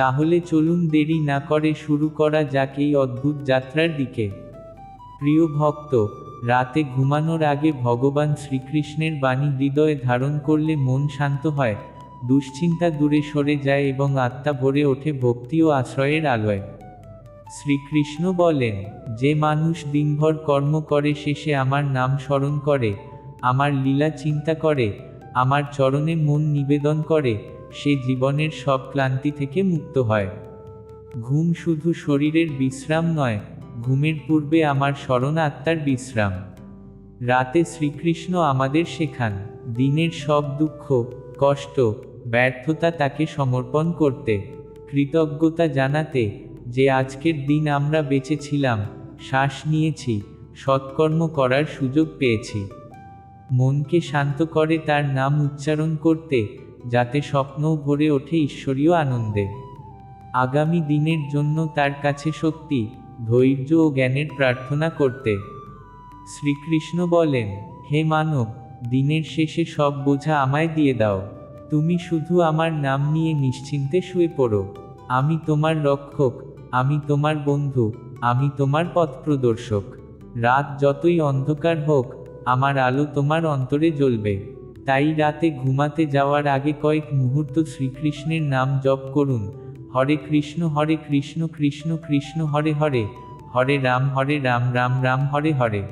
তাহলে চলুন দেরি না করে শুরু করা যাক এই অদ্ভুত যাত্রার দিকে। প্রিয় ভক্ত, রাতে ঘুমানোর আগে ভগবান শ্রীকৃষ্ণের বাণী হৃদয়ে ধারণ করলে মন শান্ত হয়, দুশ্চিন্তা দূরে সরে যায় এবং আত্মা ভরে ওঠে ভক্তি ও আশ্রয়ের আলোয়। শ্রীকৃষ্ণ বলেন, যে মানুষ দিনভর কর্ম করে শেষে আমার নাম স্মরণ করে, আমার লীলা চিন্তা করে, আমার চরণে মন নিবেদন করে সে জীবনের সব ক্লান্তি থেকে মুক্ত হয়। ঘুম শুধু শরীরের বিশ্রাম নয়, ঘুমের পূর্বে আমার স্মরণ আত্মার বিশ্রাম। রাতে শ্রীকৃষ্ণ আমাদের শেখান, দিনের সব দুঃখ, কষ্ট, ব্যর্থতা তাকে সমর্পণ করতে। কৃতজ্ঞতা জানাতে যে আজকের দিন আমরা বেঁচেছিলাম শ্বাস নিয়েছি, সৎকর্ম করার সুযোগ পেয়েছি। মনকে শান্ত করে তার নাম উচ্চারণ করতে যাতে স্বপ্নও ভরে ওঠে ঈশ্বরীয় আনন্দে। আগামী দিনের জন্য তার কাছে শক্তি, ধৈর্য ও জ্ঞানের প্রার্থনা করতে। শ্রীকৃষ্ণ বলেন, হে মানব, দিনের শেষে সব বোঝা আমায় দিয়ে দাও। তুমি শুধু আমার নাম নিয়ে নিশ্চিন্তে শুয়ে পড়ো। আমি তোমার রক্ষক, আমি তোমার বন্ধু, আমি তোমার পথ প্রদর্শক। রাত যতই অন্ধকার হোক, আমার আলো তোমার অন্তরে জ্বলবে। তাই রাতে ঘুমাতে যাওয়ার আগে কয়েক মুহূর্ত শ্রীকৃষ্ণের নাম জপ করুন। হরে কৃষ্ণ হরে কৃষ্ণ কৃষ্ণ কৃষ্ণ, হরে হরে। হরে রাম হরে রাম রাম রাম, হরে হরে।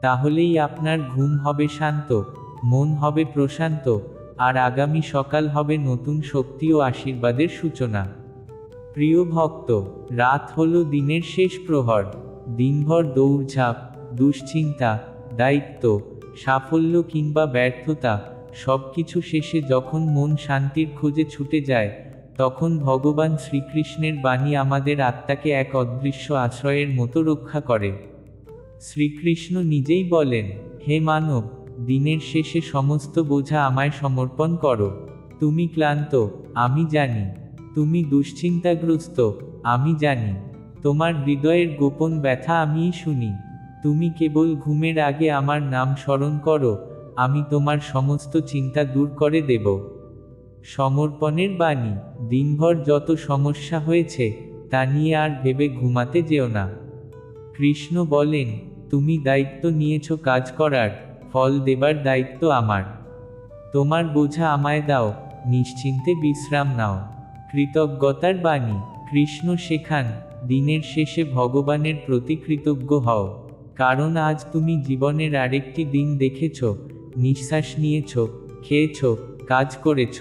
তাহলেই আপনার ঘুম হবে শান্ত, মন হবে প্রশান্ত, আর আগামী সকাল হবে নতুন শক্তি ও আশীর্বাদের সূচনা। প্রিয় ভক্ত, রাত হলো দিনের শেষ প্রহর। দিনভর দৌড়ঝাঁপ, দুশ্চিন্তা, দায়িত্ব সাফল্য কিংবা ব্যর্থতা সব কিছু শেষে যখন মন শান্তির খোঁজে ছুটে যায়, তখন ভগবান শ্রীকৃষ্ণের বাণী আমাদের আত্মাকে এক অদৃশ্য আশ্রয়ের মতো রক্ষা করে। শ্রীকৃষ্ণ নিজেই বলেন, হে মানব, দিনের শেষে সমস্ত বোঝা আমায় সমর্পণ করো। তুমি ক্লান্ত, আমি জানি। তুমি দুশ্চিন্তাগ্রস্ত, আমি জানি। তোমার হৃদয়ের গোপন ব্যথা আমিই শুনি। তুমি কেবল ঘুমের আগে আমার নাম স্মরণ করো, আমি তোমার সমস্ত চিন্তা দূর করে দেব। সমর্পণের বাণী, দিনভর যত সমস্যা হয়েছে, তা নিয়ে আর ভেবে ঘুমাতে যেও না। কৃষ্ণ বলেন, তুমি দায়িত্ব নিয়েছ কাজ করার, ফল দেবার দায়িত্ব আমার। তোমার বোঝা আমায় দাও, নিশ্চিন্তে বিশ্রাম নাও। কৃতজ্ঞতার বাণী, কৃষ্ণ শেখান, দিনের শেষে ভগবানের প্রতি কৃতজ্ঞ হও। কারণ আজ তুমি জীবনের আরেকটি দিন দেখেছ, নিঃশ্বাস নিয়েছ, খেয়েছ, কাজ করেছ।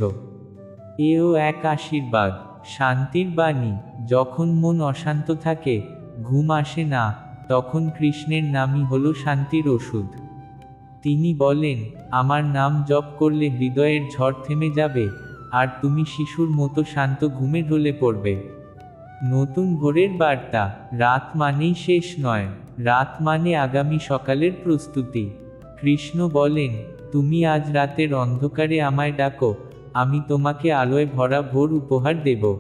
এও এক আশীর্বাদ, শান্তির বাণী, যখন মন অশান্ত থাকে, ঘুম আসে না, তখন কৃষ্ণের নামই হলো শান্তির ওষুধ। তিনি বলেন, আমার নাম জপ করলে হৃদয়ের ঝড় থেমে যাবে, আর তুমি শিশুর মতো শান্ত ঘুমে ঢলে পড়বে। নতুন ভোরের বার্তা, রাত মানেই শেষ নয়। রাত মানে আগামী সকালের প্রস্তুতি। কৃষ্ণ বলেন, তুমি আজ রাতের অন্ধকারে আমায় ডাকো, আমি তোমাকে আলোয় ভরা ভোর উপহার দেব।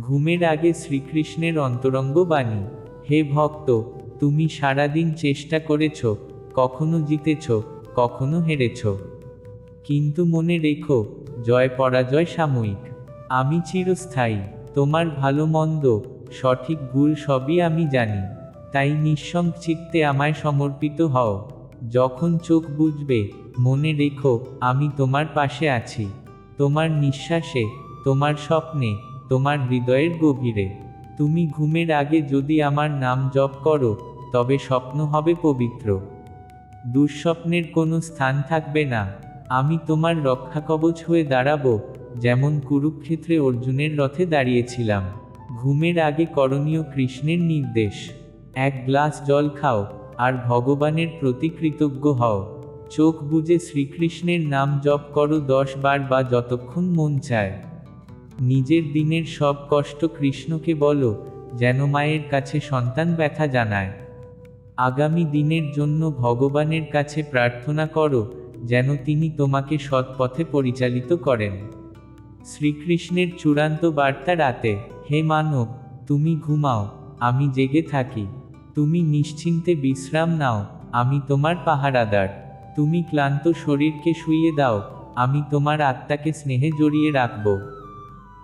ঘুমের আগে শ্রীকৃষ্ণের অন্তরঙ্গ বাণী, হে ভক্ত, তুমি সারাদিন চেষ্টা করেছ, কখনো জিতেছ, কখনো হেরেছ। কিন্তু মনে রেখো, জয় পরাজয় সাময়িক। আমি চিরস্থায়ী, তোমার ভালো মন্দ, সঠিক ভুল সবই আমি জানি। তাই নিঃসংচিত্তে আমায় সমর্পিত হও। যখন চোখ বুঝবে মনে রেখো, আমি তোমার পাশে আছি। তোমার নিঃশ্বাসে, তোমার স্বপ্নে, তোমার হৃদয়ের গভীরে। তুমি ঘুমের আগে যদি আমার নাম জপ করো, তবে স্বপ্ন হবে পবিত্র। দুঃস্বপ্নের কোনো স্থান থাকবে না। আমি তোমার রক্ষাকবচ হয়ে দাঁড়াবো, যেমন কুরুক্ষেত্রে অর্জুনের রথে দাঁড়িয়েছিলাম। ঘুমের আগে করণীয় কৃষ্ণের নির্দেশ। এক গ্লাস জল খাও, আর ভগবানের প্রতি কৃতজ্ঞ হও। চোখ বুজে শ্রীকৃষ্ণের নাম জপ করো দশ বার বা যতক্ষণ মন চায়। নিজের দিনের সব কষ্ট কৃষ্ণকে বলো, যেন মায়ের কাছে সন্তান ব্যথা জানায়। আগামী দিনের জন্য ভগবানের কাছে প্রার্থনা করো, যেন তিনি তোমাকে সৎ পথে পরিচালিত করেন। শ্রীকৃষ্ণের চূড়ান্ত বার্তা রাতে, হে মানব, তুমি ঘুমাও, আমি জেগে থাকি। তুমি নিশ্চিন্তে বিশ্রাম নাও, আমি তোমার পাহারাদার। তুমি ক্লান্ত শরীরকে শুইয়ে দাও, আমি তোমার আত্মাকে স্নেহে জড়িয়ে রাখব।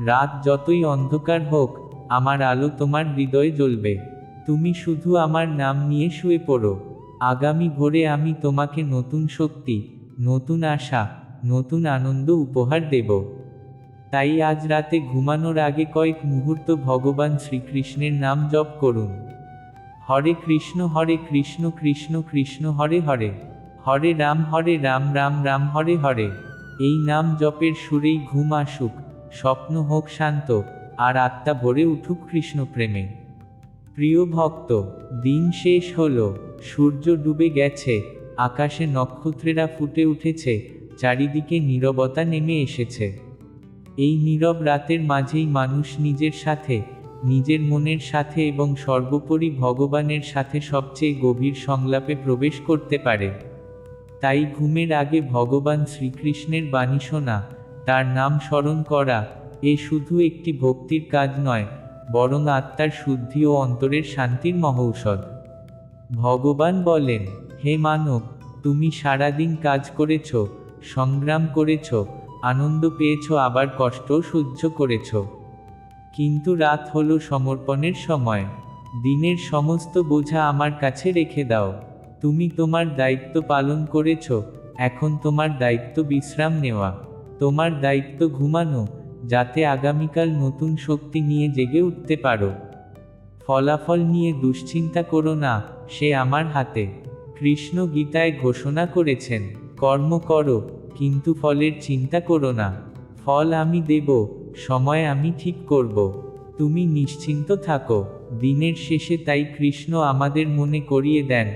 রাত যতই অন্ধকার হোক, আমার আলো তোমার হৃদয়ে জ্বলবে। তুমি শুধু আমার নাম নিয়ে শুয়ে পড়ো। আগামী ভোরে আমি তোমাকে নতুন শক্তি, নতুন আশা, নতুন আনন্দ উপহার দেব। তাই আজ রাতে ঘুমানোর আগে কয়েক মুহূর্ত ভগবান শ্রীকৃষ্ণের নাম জপ করুন। হরে কৃষ্ণ হরে কৃষ্ণ কৃষ্ণ কৃষ্ণ, হরে হরে। হরে রাম হরে রাম রাম রাম, হরে হরে। এই নাম জপের সুরেই ঘুম আসুক, স্বপ্ন হোক শান্ত, আর আত্মা ভরে উঠুক কৃষ্ণ প্রেমে প্রিয় ভক্ত, দিন শেষ হলো, সূর্য ডুবে গেছে, আকাশে নক্ষত্রেরা ফুটে উঠেছে, চারিদিকে নীরবতা নেমে এসেছে। এই নীরব রাতের মাঝেই মানুষ নিজের সাথে নিজের মনের সাথে এবং সর্বোপরি ভগবানের সাথে সবচেয়ে গভীর সংলাপে প্রবেশ করতে পারে। তাই ঘুমের আগে ভগবান শ্রীকৃষ্ণের বাণী শোনা, তার নাম স্মরণ করা, এ শুধু একটি ভক্তির কাজ নয়, বরং আত্মার শুদ্ধি ও অন্তরের শান্তির মহৌষধ। ভগবান বলেন, হে মানব, তুমি সারাদিন কাজ করেছ, সংগ্রাম করেছ, আনন্দ পেয়েছ, আবার কষ্টও সহ্য করেছ। কিন্তু রাত হলো সমর্পণের সময়। দিনের সমস্ত বোঝা আমার কাছে রেখে দাও। তুমি তোমার দায়িত্ব পালন করেছ, এখন তোমার দায়িত্ব বিশ্রাম নেওয়া। তোমার দায়িত্ব ঘুমানো, যাতে আগামীকাল নতুন শক্তি নিয়ে জেগে উঠতে পারো। ফলাফল নিয়ে দুশ্চিন্তা করো না, সে আমার হাতে। কৃষ্ণ গীতায় ঘোষণা করেছেন, কর্ম করো, কিন্তু ফলের চিন্তা করো না। ফল আমি দেব সময় আমি ঠিক করব। তুমি নিশ্চিন্ত থাকো। দিনের শেষে তাই কৃষ্ণ আমাদের মনে করিয়ে দেন।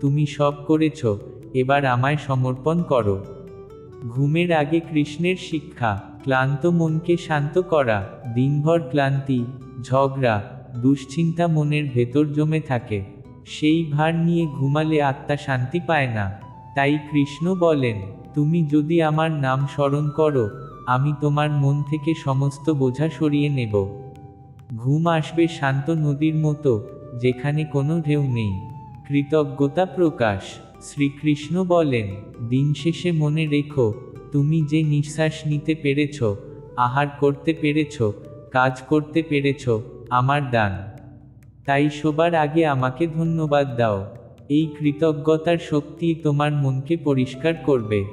তুমি সব করেছ। এবার আমায় সমর্পণ করো। ঘুমের আগে কৃষ্ণের শিক্ষা। ক্লান্ত মনকে শান্ত করা। দিনভর ক্লান্তি, ঝগড়া, দুশ্চিন্তা মনের ভেতর জমে থাকে। সেই ভার নিয়ে ঘুমালে আত্মা শান্তি পায় না। তাই কৃষ্ণ বলেন, তুমি যদি আমার নাম স্মরণ করো আমি তোমার মন থেকে সমস্ত বোঝা সরিয়ে নেব। ঘুম আসবে শান্ত নদীর মতো, যেখানে কোনো ঢেউ নেই। কৃতজ্ঞতা প্রকাশ। শ্রীকৃষ্ণ বলেন, দিন শেষে মনে রেখো, তুমি যে নিঃশ্বাস নিতে পেরেছ, আহার করতে পেরেছ, কাজ করতে পেরেছ, আমার দান। তাই সবার আগে আমাকে ধন্যবাদ দাও। এই কৃতজ্ঞতার শক্তি তোমার মনকে পরিষ্কার করবে।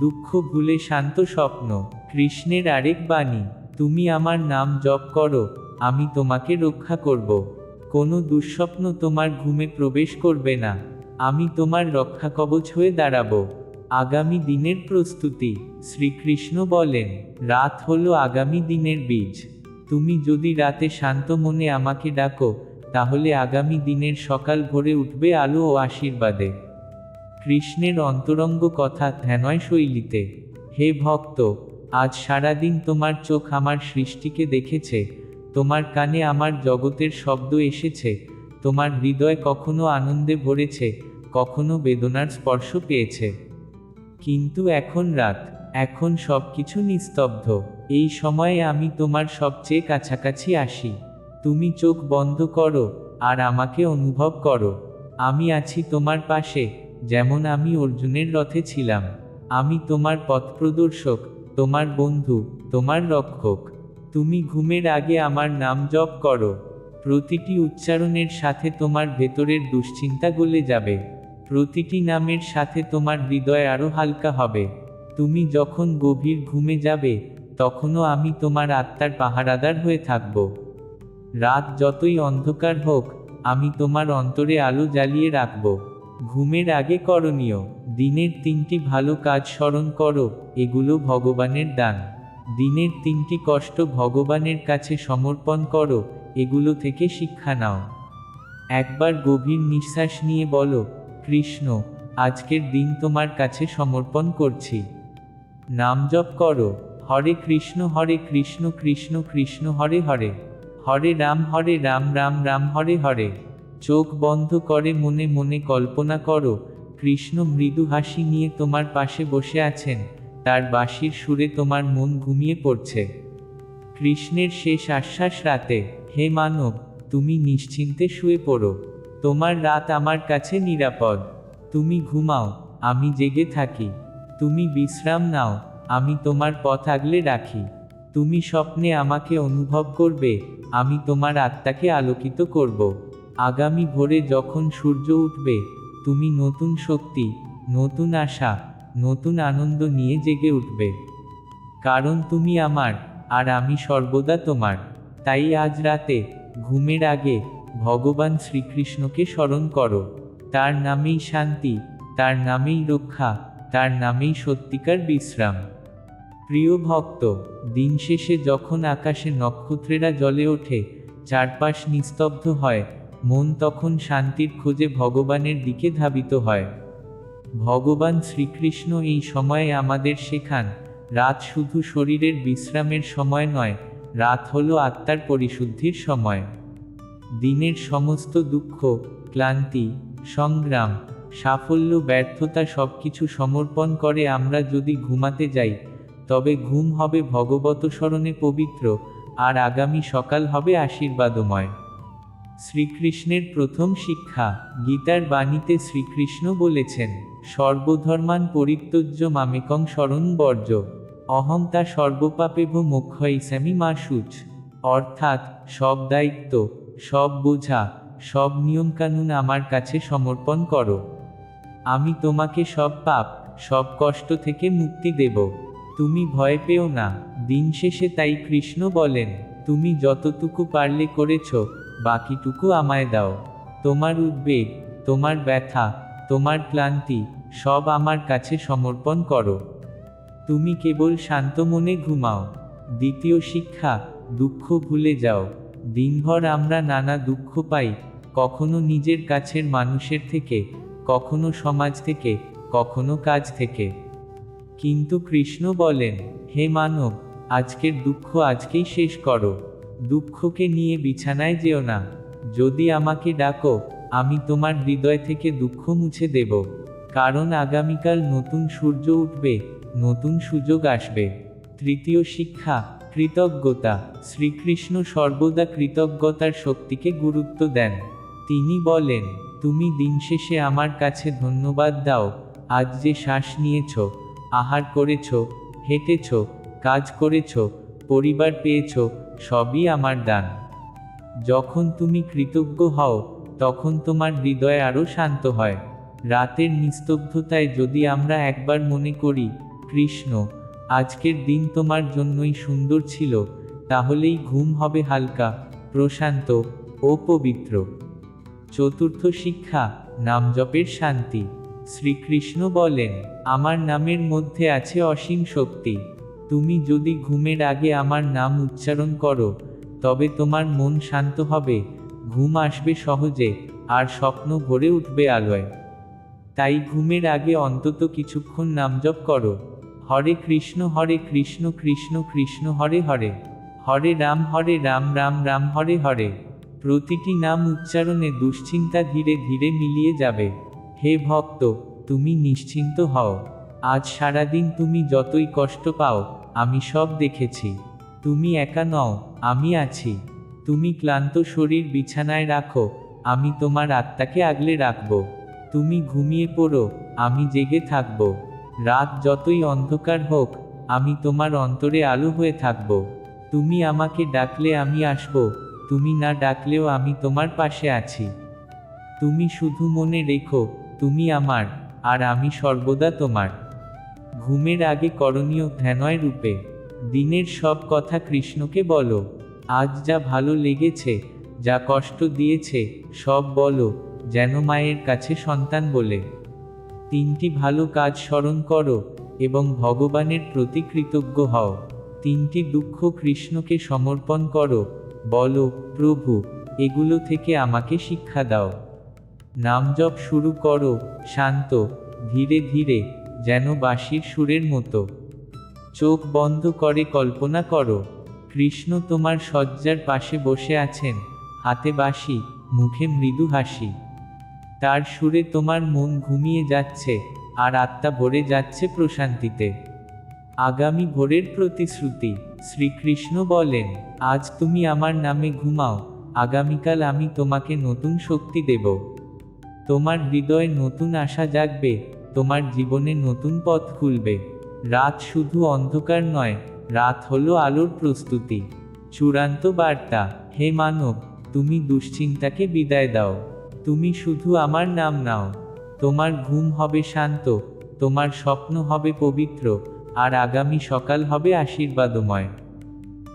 দুঃখ ভুলে শান্ত স্বপ্ন। কৃষ্ণের আরেক বাণী, তুমি আমার নাম জপ করো, আমি তোমাকে রক্ষা করব। কোনো দুঃস্বপ্ন তোমার ঘুমে প্রবেশ করবে না। আমি তোমার রক্ষা কবচ হয়ে দাঁড়াবো। আগামী দিনের প্রস্তুতি। শ্রীকৃষ্ণ বলেন, রাত হলো আগামী দিনের বীজ। তুমি যদি রাতে শান্ত মনে আমাকে ডাকো, তাহলে আগামী দিনের সকাল ভরে উঠবে আলো ও আশীর্বাদে। কৃষ্ণের অন্তরঙ্গ কথা ধ্যানয় শৈলীতে হে ভক্ত আজ সারাদিন তোমার চোখ আমার সৃষ্টিকে দেখেছে, তোমার কানে আমার জগতের শব্দ এসেছে, তোমার হৃদয় কখনো আনন্দে ভরেছে, কখনো বেদনার স্পর্শ পেয়েছে। কিন্তু এখন রাত, এখন সব কিছু নিস্তব্ধ, এই সময়ে আমি তোমার সবচেয়ে কাছাকাছি আসি। তুমি চোখ বন্ধ করো, আর আমাকে অনুভব করো। আমি আছি তোমার পাশে, যেমন আমি অর্জুনের রথে ছিলাম। আমি তোমার পথপ্রদর্শক তোমার বন্ধু, তোমার রক্ষক, তুমি ঘুমের আগে আমার নাম জপ করো। প্রতিটি উচ্চারণের সাথে তোমার ভেতরের দুশ্চিন্তা গলে যাবে। প্রতিটি নামের সাথে তোমার হৃদয় আরও হালকা হবে। তুমি যখন গভীর ঘুমে যাবে, তখনও আমি তোমার আত্মার পাহারাদার হয়ে থাকব। রাত যতই অন্ধকার হোক, আমি তোমার অন্তরে আলো জ্বালিয়ে রাখব। ঘুমের আগে করণীয়, দিনের তিনটি ভালো কাজ স্মরণ করো, এগুলো ভগবানের দান। দিনের তিনটি কষ্ট ভগবানের কাছে সমর্পণ করো, এগুলো থেকে শিক্ষা নাও। একবার গভীর নিঃশ্বাস নিয়ে বলো, কৃষ্ণ, আজকের দিন তোমার কাছে সমর্পণ করছি। নাম জপ করো, হরে কৃষ্ণ হরে কৃষ্ণ কৃষ্ণ কৃষ্ণ, হরে হরে। হরে রাম হরে রাম রাম রাম, হরে হরে। চোখ বন্ধ করে মনে মনে কল্পনা করো, কৃষ্ণ মৃদু হাসি নিয়ে তোমার পাশে বসে আছেন, তার বাঁশির সুরে তোমার মন ঘুমিয়ে পড়ছে। কৃষ্ণের শেষ আশ্বাস রাতে, হে মানব, তুমি নিশ্চিন্তে শুয়ে পড়ো, তোমার রাত আমার কাছে নিরাপদ, তুমি ঘুমাও, আমি জেগে থাকি, তুমি বিশ্রাম নাও, আমি তোমার পথ আগলে রাখি, তুমি স্বপ্নে আমাকে অনুভব করবে, আমি তোমার আত্মাকে আলোকিত করব। আগামী ভোরে যখন সূর্য উঠবে, তুমি নতুন শক্তি, নতুন আশা, নতুন আনন্দ নিয়ে জেগে উঠবে। কারণ তুমি আমার, আর আমি সর্বদা তোমার। তাই আজ রাতে, ঘুমের আগে, ভগবান শ্রীকৃষ্ণকে স্মরণ করো। তার নামেই শান্তি, তার নামেই রক্ষা, তার নামেই সত্যিকার বিশ্রাম। প্রিয় ভক্ত, দিন শেষে যখন আকাশে নক্ষত্রেরা জ্বলে ওঠে, চারপাশ নিস্তব্ধ হয় মন তখন শান্তির খোঁজে ভগবানের দিকে ধাবিত হয়। ভগবান শ্রীকৃষ্ণ এই সময়ে আমাদের শেখান, রাত শুধু শরীরের বিশ্রামের সময় নয়, রাত হল আত্মার পরিশুদ্ধির সময়। দিনের সমস্ত দুঃখ, ক্লান্তি, সংগ্রাম, সাফল্য, ব্যর্থতা সবকিছু সমর্পণ করে আমরা যদি ঘুমাতে যাই, তবে ঘুম হবে ভগবত স্মরণে পবিত্র, আর আগামী সকাল হবে আশীর্বাদময়। শ্রীকৃষ্ণের প্রথম শিক্ষা গীতার বাণীতে শ্রীকৃষ্ণ বলেছেন, সর্বধর্মান পরিত্যজ্য মামেকং স্মরণ বর্জ্য অহংতা সর্বপাপেভ মোক্ষয়িসামি মাসুচ অর্থাৎ, সব দায়িত্ব, সব বোঝা, সব নিয়মকানুন আমার কাছে সমর্পণ করো। আমি তোমাকে সব পাপ, সব কষ্ট থেকে মুক্তি দেব। তুমি ভয় পেও না, দিন শেষে তাই কৃষ্ণ বলেন, তুমি যতটুকু পারলে করেছ বাকিটুকু আমায় দাও। তোমার উদ্বেগ, তোমার ব্যথা, তোমার ক্লান্তি, সব আমার কাছে সমর্পণ করো। তুমি কেবল শান্ত মনে ঘুমাও। দ্বিতীয় শিক্ষা, দুঃখ ভুলে যাও। দিনভর আমরা নানা দুঃখ পাই, কখনো নিজের কাছের মানুষের থেকে, কখনো সমাজ থেকে, কখনো কাজ থেকে। কিন্তু কৃষ্ণ বলেন, হে মানব, আজকের দুঃখ আজকেই শেষ করো। দুঃখকে নিয়ে বিছানায় যেও না। যদি আমাকে ডাকো, আমি তোমার হৃদয় থেকে দুঃখ মুছে দেব। কারণ আগামীকাল নতুন সূর্য উঠবে, নতুন সুযোগ আসবে। তৃতীয় শিক্ষা, কৃতজ্ঞতা। শ্রীকৃষ্ণ সর্বদা কৃতজ্ঞতার শক্তিকে গুরুত্ব দেন। তিনি বলেন, তুমি দিন শেষে আমার কাছে ধন্যবাদ দাও। আজ যে শ্বাস নিয়েছ, আহার করেছ, হেঁটেছ, কাজ করেছ, পরিবার পেয়েছ সবই আমার দান। যখন তুমি কৃতজ্ঞ হও, তখন তোমার হৃদয় আরও শান্ত হয়। রাতের নিস্তব্ধতায় যদি আমরা একবার মনে করি, কৃষ্ণ, আজকের দিন তোমার জন্যই সুন্দর ছিল, তাহলেই ঘুম হবে হালকা, প্রশান্ত ও পবিত্র। চতুর্থ শিক্ষা নামজপের শান্তি। শ্রীকৃষ্ণ বলেন, আমার নামের মধ্যে আছে অসীম শক্তি। তুমি যদি ঘুমের আগে আমার নাম উচ্চারণ করো, তবে তোমার মন শান্ত হবে, ঘুম আসবে সহজে, আর স্বপ্ন ভরে উঠবে আলোয়। তাই ঘুমের আগে অন্তত কিছুক্ষণ নাম জপ করো, হরে কৃষ্ণ হরে কৃষ্ণ কৃষ্ণ কৃষ্ণ, হরে হরে হরে রাম হরে রাম রাম রাম, হরে হরে। প্রতিটি নাম উচ্চারণে দুশ্চিন্তা ধীরে ধীরে মিলিয়ে যাবে। হে ভক্ত, তুমি নিশ্চিন্ত হও। আজ সারাদিন তুমি যতই কষ্ট পাও আমি সব দেখেছি। তুমি একা নও, আমি আছি। তুমি ক্লান্ত শরীর বিছানায় রাখো, আমি তোমার আত্মাকে আগলে রাখব। তুমি ঘুমিয়ে পড়ো, আমি জেগে থাকব। রাত যতই অন্ধকার হোক, আমি তোমার অন্তরে আলো হয়ে থাকব। তুমি আমাকে ডাকলে আমি আসব, তুমি না ডাকলেও আমি তোমার পাশে আছি। তুমি শুধু মনে রেখো, তুমি আমার, আর আমি সর্বদা তোমার। ঘুমের আগে করণীয় ধ্যানয় রূপে, দিনের সব কথা কৃষ্ণকে বলো, আজ যা ভালো লেগেছে, যা কষ্ট দিয়েছে, সব বলো, যেন মায়ের কাছে সন্তান বলে। তিনটি ভালো কাজ স্মরণ করো এবং ভগবানের প্রতি কৃতজ্ঞ হও। তিনটি দুঃখ কৃষ্ণকে সমর্পণ করো, বলো, প্রভু, এগুলো থেকে আমাকে শিক্ষা দাও। নাম জপ শুরু করো, শান্ত, ধীরে ধীরে। যেন বাঁশির সুরের মতো। চোখ বন্ধ করে কল্পনা করো, কৃষ্ণ তোমার শয্যার পাশে বসে আছেন, হাতে বাঁশি, মুখে মৃদু হাসি। তার সুরে তোমার মন ঘুমিয়ে যাচ্ছে, আর আত্মা ভরে যাচ্ছে প্রশান্তিতে। আগামী ভোরের প্রতিশ্রুতি, শ্রীকৃষ্ণ বলেন, আজ তুমি আমার নামে ঘুমাও, আগামীকাল আমি তোমাকে নতুন শক্তি দেব। তোমার হৃদয়ে নতুন আশা জাগবে তোমার জীবনে নতুন পথ খুলবে। রাত শুধু অন্ধকার নয়, রাত হলো আলোর প্রস্তুতি। চূড়ান্ত বার্তা, হে মানব, তুমি দুশ্চিন্তাকে বিদায় দাও। তুমি শুধু আমার নাম নাও। তোমার ঘুম হবে শান্ত, তোমার স্বপ্ন হবে পবিত্র, আর আগামী সকাল হবে আশীর্বাদময়।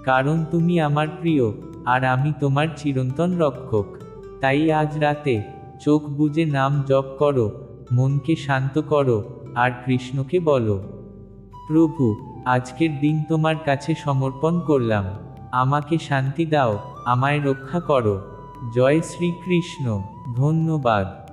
কারণ তুমি আমার প্রিয়, আর আমি তোমার চিরন্তন রক্ষক। তাই আজ রাতে চোখ বুজে নাম জপ করো মনকে শান্ত করো আর কৃষ্ণকে বলো, প্রভু, আজকের দিন তোমার কাছে সমর্পণ করলাম। আমাকে শান্তি দাও, আমায় রক্ষা করো। জয় শ্রীকৃষ্ণ। ধন্যবাদ।